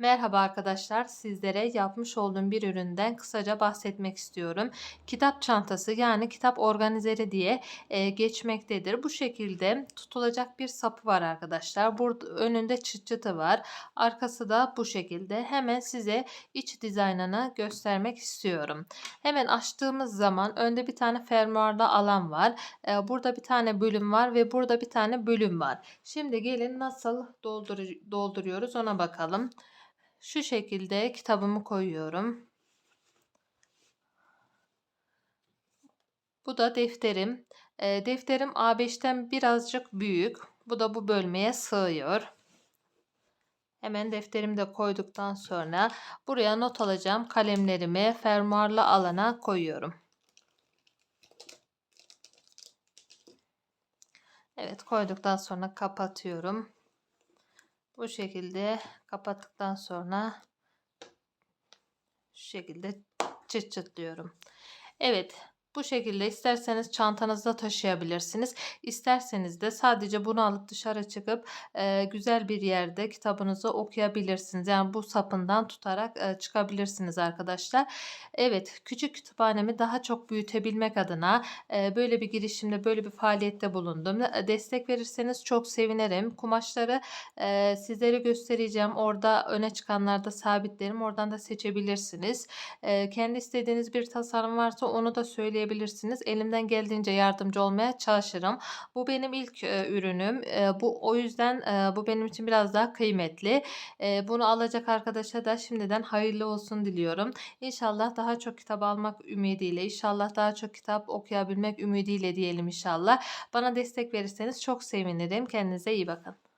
Merhaba arkadaşlar, sizlere yapmış olduğum bir üründen kısaca bahsetmek istiyorum. Kitap çantası yani kitap organizeri diye e, geçmektedir. Bu şekilde tutulacak bir sapı var arkadaşlar. Burada önünde çıt çıtı var. Arkası da bu şekilde. Hemen size iç dizaynını göstermek istiyorum. Hemen açtığımız zaman önde bir tane fermuarlı alan var. E, burada bir tane bölüm var ve burada bir tane bölüm var. Şimdi gelin nasıl doldur- dolduruyoruz ona bakalım. Şu şekilde kitabımı koyuyorum. Bu da defterim. E, defterim A5'ten birazcık büyük. Bu da bu bölmeye sığıyor. Hemen defterimi de koyduktan sonra buraya not alacağım kalemlerimi fermuarlı alana koyuyorum. Evet koyduktan sonra kapatıyorum. Bu şekilde kapattıktan sonra şu şekilde çıt çıtlıyorum. Evet bu şekilde isterseniz çantanızda taşıyabilirsiniz. İsterseniz de sadece bunu alıp dışarı çıkıp e, güzel bir yerde kitabınızı okuyabilirsiniz. Yani bu sapından tutarak e, çıkabilirsiniz arkadaşlar. Evet küçük kütüphanemi daha çok büyütebilmek adına e, böyle bir girişimde böyle bir faaliyette bulundum. Destek verirseniz çok sevinirim. Kumaşları e, sizlere göstereceğim. Orada öne çıkanlarda sabitlerim. Oradan da seçebilirsiniz. E, kendi istediğiniz bir tasarım varsa onu da söyleyebilirsiniz. Elimden geldiğince yardımcı olmaya çalışırım. Bu benim ilk e, ürünüm. E, bu o yüzden e, bu benim için biraz daha kıymetli. E, bunu alacak arkadaşa da şimdiden hayırlı olsun diliyorum. İnşallah daha çok kitap almak ümidiyle, inşallah daha çok kitap okuyabilmek ümidiyle diyelim inşallah. Bana destek verirseniz çok sevinirim. Kendinize iyi bakın.